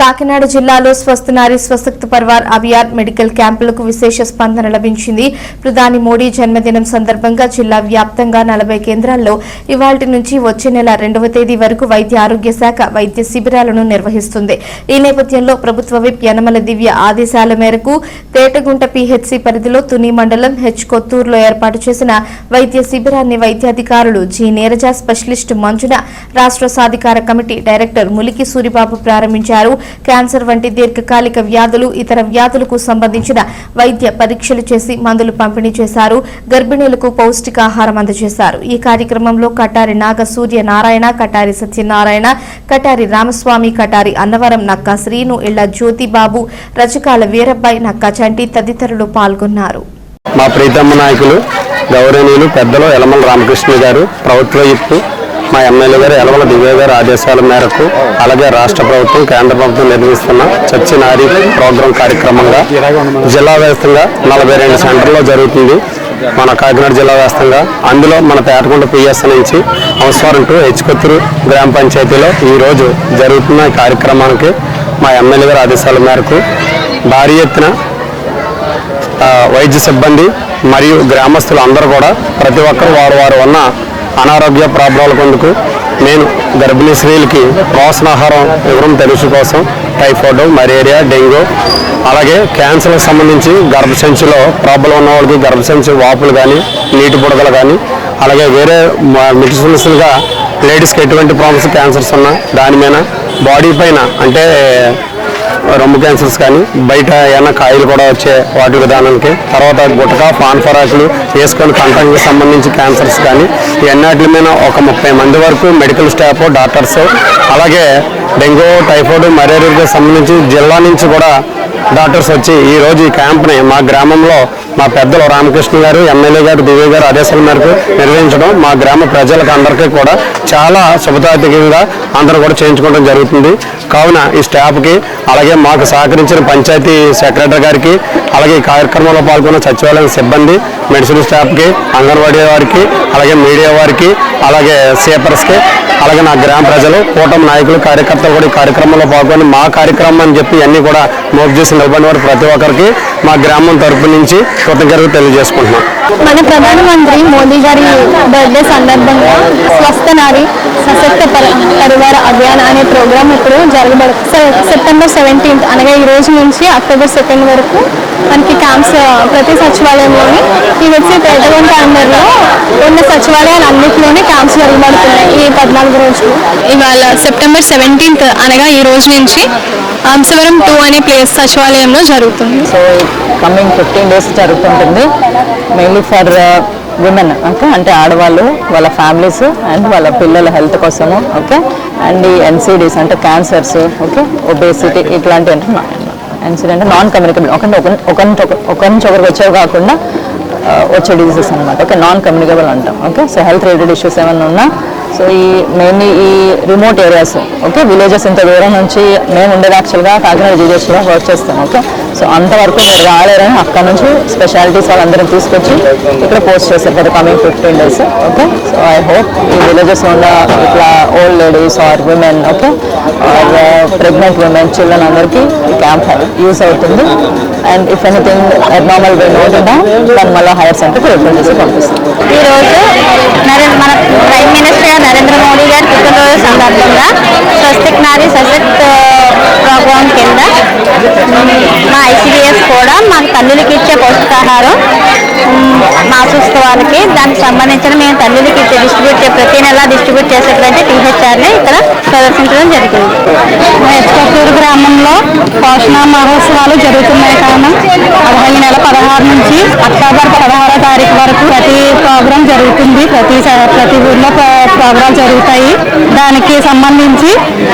కాకినాడ జిల్లాలో స్వస్థనారి స్వశక్తి పర్వార్ అభియాన్ మెడికల్ క్యాంపులకు విశేష స్పందన లభించింది. ప్రధాని మోడీ జన్మదినం సందర్భంగా జిల్లా వ్యాప్తంగా నలభై కేంద్రాల్లో ఇవాటి నుంచి వచ్చే నెల రెండవ తేదీ వరకు వైద్య ఆరోగ్య శాఖ వైద్య శిబిరాలను నిర్వహిస్తుంది. ఈ నేపథ్యంలో ప్రభుత్వ విప్ యనమల దివ్య ఆదేశాల మేరకు తేటగుంట పీహెచ్సి పరిధిలో తుని మండలం హెచ్ కొత్తూరులో ఏర్పాటు చేసిన వైద్య శిబిరాన్ని వైద్యాధికారులు జి. నీరజ స్పెషలిస్ట్ మంజున రాష్ట్ర సాధికార కమిటీ డైరెక్టర్ ములికి సూరిబాబు ప్రారంభించారు. క్యాన్సర్ వంటి దీర్ఘకాలిక వ్యాధులు ఇతర వ్యాధులకు సంబంధించిన వైద్య పరీక్షలు చేసి మందులు పంపిణీ చేశారు. గర్భిణీలకు పౌష్టికాహారం అందజేశారు. ఈ కార్యక్రమంలో కటారి నాగ సూర్య నారాయణ కటారి సత్యనారాయణ కటారి రామస్వామి కటారి అన్నవరం నక్కా శ్రీను ఇళ్ళ జ్యోతిబాబు రచకాల వీరబ్బాయి నక్కా చంటి తదితరులు పాల్గొన్నారు. మా ప్రీతమ్మ నాయకులు గౌరవనీయులు పెద్దలు యలమల రామకృష్ణ గారు ప్రభుత్వ మా ఎమ్మెల్యే గారు యలమల దివ్య గారి ఆదేశాల మేరకు అలాగే రాష్ట్ర ప్రభుత్వం కేంద్ర ప్రభుత్వం నిర్వహిస్తున్న చచ్చి నారీ ప్రోగ్రాం కార్యక్రమంగా జిల్లా వ్యాప్తంగా నలభై రెండు సెంటర్లో జరుగుతుంది. మన కాకినాడ జిల్లా వ్యాప్తంగా. అందులో మన పేటకొండ పిఎస్ నుంచి అవసరం టు హెచ్కొత్తూరు గ్రామ పంచాయతీలో ఈ రోజు జరుగుతున్న కార్యక్రమానికి మా ఎమ్మెల్యే గారి ఆదేశాల మేరకు భారీ ఎత్తున వైద్య సిబ్బంది మరియు గ్రామస్తులు అందరూ కూడా ప్రతి ఒక్కరు వారు వారు ఉన్న అనారోగ్య ప్రాబ్లాల కొందుకు నేను గర్భిణీ స్త్రీలకి పోషణాహారం వివరం తెలుసు కోసం టైఫాయిడ్ మలేరియా డెంగ్యూ అలాగే క్యాన్సర్కి సంబంధించి గర్భసంచిలో ప్రాబ్లం ఉన్న వాళ్ళకి గర్భసంచి వాపులు కానీ నీటి బుడగలు కానీ అలాగే వేరే మెడిసిన్స్గా లేడీస్కి ఎటువంటి ప్రాబ్లమ్స్ క్యాన్సర్స్ ఉన్నా దాని మీద బాడీ పైన అంటే రొమ్ము క్యాన్సర్స్ కానీ బయట ఏమైనా కాయలు కూడా వచ్చే వాటి విధానానికి తర్వాత గుట్టక పాన్ ఫరాకులు వేసుకొని కంఠంకి సంబంధించి క్యాన్సర్స్ కానీ ఇవన్నీ మీద ఒక ముప్పై మంది వరకు మెడికల్ స్టాఫ్ డాక్టర్స్ అలాగే డెంగ్యూ టైఫాయిడ్ మలేరియాకి సంబంధించి జిల్లా నుంచి కూడా డాక్టర్స్ వచ్చి ఈరోజు ఈ క్యాంప్ని మా గ్రామంలో మా పెద్దలు రామకృష్ణ గారు ఎమ్మెల్యే గారు దివ్య గారు ఆదేశాల మేరకు నిర్వహించడం మా గ్రామ ప్రజలకు అందరికీ కూడా చాలా శుభతార్థకంగా అందరూ కూడా చేయించుకోవడం జరుగుతుంది. కావున ఈ స్టాఫ్కి అలాగే మాకు సహకరించిన పంచాయతీ సెక్రటరీ గారికి అలాగే ఈ కార్యక్రమంలో పాల్గొన్న సచివాలయం సిబ్బంది మెడిసిన్ స్టాఫ్కి అంగన్వాడీ వారికి అలాగే మీడియా వారికి అలాగే సేపర్స్కి అలాగే నా గ్రామ ప్రజలు కూటమి నాయకులు కార్యకర్తలు కూడా ఈ కార్యక్రమంలో పాల్గొని మా కార్యక్రమం అని చెప్పి అన్నీ కూడా మోపు చేసి నిలబడిన వారు ప్రతి ఒక్కరికి మా గ్రామం తరపు నుంచి కృతజ్ఞతలు తెలియజేసుకుంటున్నాం. మన ప్రధానమంత్రి మోదీ గారి బర్త్డే సందర్భంగా స్వస్థ నారి సశక్త పరివార అభియాన్ అనే ప్రోగ్రాం ఇప్పుడు జరగబడు సెప్టెంబర్ సెవెంటీన్త్ అనగా ఈ రోజు నుంచి అక్టోబర్ సెకండ్ వరకు మనకి క్యాంప్స్ ప్రతి సచివాలయంలోని ఈ వచ్చి పేదగొంట అందరిలో ఉన్న సచివాలయాలు అన్నింటిలోనే క్యాంప్స్ జరగబడుతున్నాయి ఈ పద్నాలుగు రోజులు. ఇవాళ సెప్టెంబర్ సెవెంటీన్త్ అనగా ఈ రోజు నుంచి అంశవరం టూ అనే ప్లేస్ సచివాలయంలో జరుగుతుంది. సో కమింగ్ ఫిఫ్టీన్ డేస్ జరుగుతుంటుంది. మెయిన్లీ ఫర్ విమెన్ ఓకే అంటే ఆడవాళ్ళు వాళ్ళ ఫ్యామిలీస్ అండ్ వాళ్ళ పిల్లల హెల్త్ కోసము ఓకే అండ్ ఈ ఎన్సీడీస్ అంటే క్యాన్సర్స్ ఓకే ఒబేసిటీ ఇట్లాంటి అంటే ఎన్సీడీ అంటే నాన్ కమ్యూనికబుల్ ఒక ఒక నుంచి ఒకరికి వచ్చేవి కాకుండా వచ్చే డిజీజెస్ అనమాట ఓకే నాన్ కమ్యూనికబుల్ అంటాం. Okay so health related issues ఏమైనా ఉన్నా సో ఈ మెయిన్లీ ఈ రిమోట్ ఏరియాస్ ఓకే విలేజెస్ ఇంత దూరం నుంచి మేము ఉండేది యాక్చువల్గా కాకినాడ జీజెస్లో వర్క్ చేస్తాం ఓకే సో అంతవరకు మీరు రాలేరని అక్కడ నుంచి స్పెషాలిటీస్ వాళ్ళందరినీ తీసుకొచ్చి ఇక్కడ పోస్ట్ చేస్తారు for coming fifteen days okay so I hope ఈ విలేజెస్ ఉన్న ఇట్లా old ladies or women okay or pregnant women children అందరికీ ఈ క్యాంప్ యూస్ అవుతుంది. And if anything abnormal way note ఉన్నా దాన్ని మళ్ళీ హైయర్ సెంటర్కి రిఫర్ చేసి పంపిస్తాం. ఈరోజు మన ప్రైమ్ మినిస్టర్ నరేంద్ర మోడీ గారి పుట్టినరోజు సందర్భంగా స్వస్తిక్ నారీ సశక్త్ ప్రోగ్రాం కింద మా ఐసీడిఎస్ కూడా మా తల్లులకి ఇచ్చే పోషకాహారం మాసోత్సవాలకి దానికి సంబంధించిన మేము తల్లులకి ఇచ్చే డిస్ట్రిబ్యూట్ చే- ప్రతి నెల డిస్ట్రిబ్యూట్ చేసేటువంటి టీహెచ్ఆర్ని ఇక్కడ ప్రదర్శించడం జరిగింది. హెచ్కొత్తూరు గ్రామంలో పోషణ మహోత్సవాలు జరుగుతున్నాయి కారణం పదహైదు నెల పదహారు నుంచి అక్టోబర్ పదహారో తారీఖు వరకు ప్రతి ప్రోగ్రాం జరుగుతుంది. ప్రతి స- ప్రతి ఊర్లో ప్రోగ్రాం జరుగుతాయి. దానికి సంబంధించి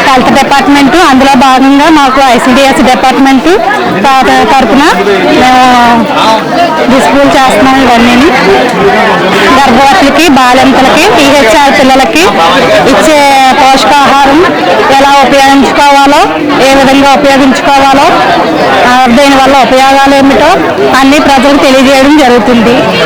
హెల్త్ డిపార్ట్మెంట్ అందులో భాగంగా మాకు ఐసిడిఎస్ డిపార్ట్మెంట్ తరఫున మేము డిస్ట్రిబ్యూట్ చేస్తున్నాం ఇవన్నీ గర్భవతులకి బాలింతలకి పిహెచ్ఆర్ పిల్లలకి ఇచ్చే పోషకాహారం ఎలా ఉపయోగించుకోవాలో ఏ విధంగా ఉపయోగించుకోవాలో దీనివల్ల ఉపయోగాలు ఏమిటో అన్ని ప్రజలకు తెలియజేయడం జరుగుతుంది.